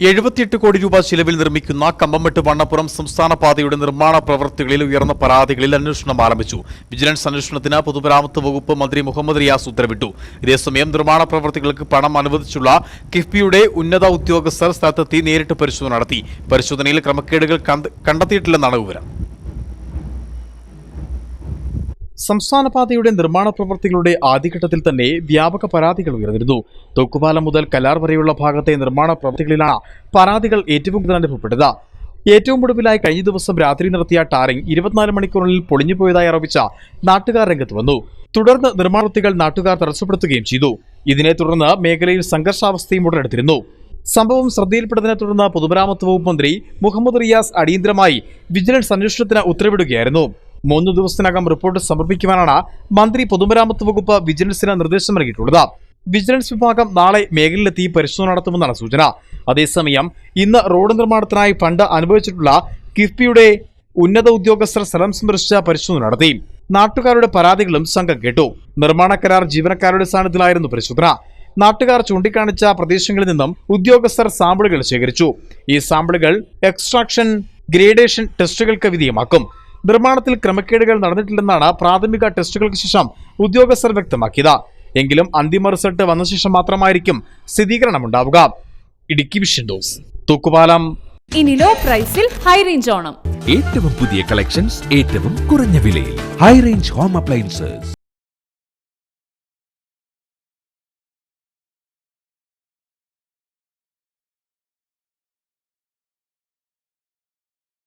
എഴുപത്തിയെട്ട് കോടി രൂപ ചിലവിൽ നിർമ്മിക്കുന്ന കമ്പമെട്ട് വണ്ണപ്പുറം സംസ്ഥാന പാതയുടെ നിർമ്മാണ പ്രവൃത്തികളിൽ ഉയർന്ന പരാതികളിൽ അന്വേഷണം ആരംഭിച്ചു. വിജിലൻസ് അന്വേഷണത്തിന് പൊതുമരാമത്ത് വകുപ്പ് മന്ത്രി മുഹമ്മദ് റിയാസ് ഉത്തരവിട്ടു. ഇതേസമയം നിർമ്മാണ പ്രവൃത്തികൾക്ക് പണം അനുവദിച്ചുള്ള കിഫ്ബിയുടെ ഉന്നത ഉദ്യോഗസ്ഥർ സ്ഥലത്തെത്തി നേരിട്ട് പരിശോധന നടത്തി. പരിശോധനയിൽ ക്രമക്കേടുകൾ കണ്ട- കണ്ടെത്തിയിട്ടില്ലെന്നാണ് വിവരം. സംസ്ഥാന പാതയുടെ നിർമ്മാണ പ്രവൃത്തികളുടെ ആദ്യഘട്ടത്തിൽ തന്നെ വ്യാപക പരാതികൾ ഉയർന്നിരുന്നു. തൂക്കുപാലം മുതൽ കലാർ വരെയുള്ള ഭാഗത്തെ നിർമ്മാണ പ്രവൃത്തികളിലാണ് പരാതികൾ ഏറ്റവും കൂടുതൽ അനുഭവപ്പെട്ടത്. ഏറ്റവും ഒടുവിലായി കഴിഞ്ഞ ദിവസം രാത്രി നടത്തിയ ടാറിംഗ് ഇരുപത്തിനാല് മണിക്കൂറിൽ പൊളിഞ്ഞുപോയതായി ആരോപിച്ച നാട്ടുകാർ രംഗത്ത് വന്നു. തുടർന്ന് നിർമ്മാണത്തികൾ നാട്ടുകാർ തടസ്സപ്പെടുത്തുകയും ചെയ്തു. ഇതിനെ തുടർന്ന് മേഖലയിൽ സംഘർഷാവസ്ഥയും ഉടലെടുത്തിരുന്നു. സംഭവം ശ്രദ്ധയിൽപ്പെട്ടതിനെ തുടർന്ന് പൊതുമരാമത്ത് വകുപ്പ് മന്ത്രി മുഹമ്മദ് റിയാസ് അടിയന്തരമായി വിജിലൻസ് അന്വേഷണത്തിന് ഉത്തരവിടുകയായിരുന്നു. മൂന്ന് ദിവസത്തിനകം റിപ്പോർട്ട് സമർപ്പിക്കുവാനാണ് മന്ത്രി പൊതുമരാമത്ത് വകുപ്പ് വിജിലൻസിന് നിർദ്ദേശം നൽകിയിട്ടുള്ളത്. വിജിലൻസ് വിഭാഗം നാളെ മേഖലയിലെത്തി പരിശോധന നടത്തുമെന്നാണ് സൂചന. അതേസമയം ഇന്ന് റോഡ് നിർമ്മാണത്തിനായി ഫണ്ട് അനുഭവിച്ചിട്ടുള്ള കിഫ്ബിയുടെ ഉന്നത ഉദ്യോഗസ്ഥർ സ്ഥലം സന്ദർശിച്ച പരിശോധന നടത്തി. നാട്ടുകാരുടെ പരാതികളും സംഘം കേട്ടു. നിർമ്മാണ കരാർ ജീവനക്കാരുടെ സാന്നിധ്യത്തിലായിരുന്നു പരിശോധന. നാട്ടുകാർ ചൂണ്ടിക്കാണിച്ച പ്രദേശങ്ങളിൽ നിന്നും ഉദ്യോഗസ്ഥർ സാമ്പിളുകൾ ശേഖരിച്ചു. ഈ സാമ്പിളുകൾ എക്സ്ട്രാക്ഷൻ ഗ്രേഡേഷൻ ടെസ്റ്റുകൾക്ക് വിധേയമാക്കും. നിർമ്മാണത്തിൽ ക്രമക്കേടുകൾ നടന്നിട്ടില്ലെന്നാണ് പ്രാഥമിക ടെസ്റ്റുകൾക്ക് ശേഷം ഉദ്യോഗസ്ഥർ വ്യക്തമാക്കിയത്. എങ്കിലും അന്തിമ റിസൾട്ട് വന്ന ശേഷം മാത്രമായിരിക്കും സ്ഥിരീകരണം ഉണ്ടാവുക. ഇടുക്കി വിഷൻ ഡോസ് തൂക്കുപാലം. ഇനി ലോ പ്രൈസിൽ ഹൈ റേഞ്ച് ഓണം. ഏറ്റവും പുതിയ കളക്ഷൻസ് ഏറ്റവും കുറഞ്ഞ വിലയിൽ. High range home appliances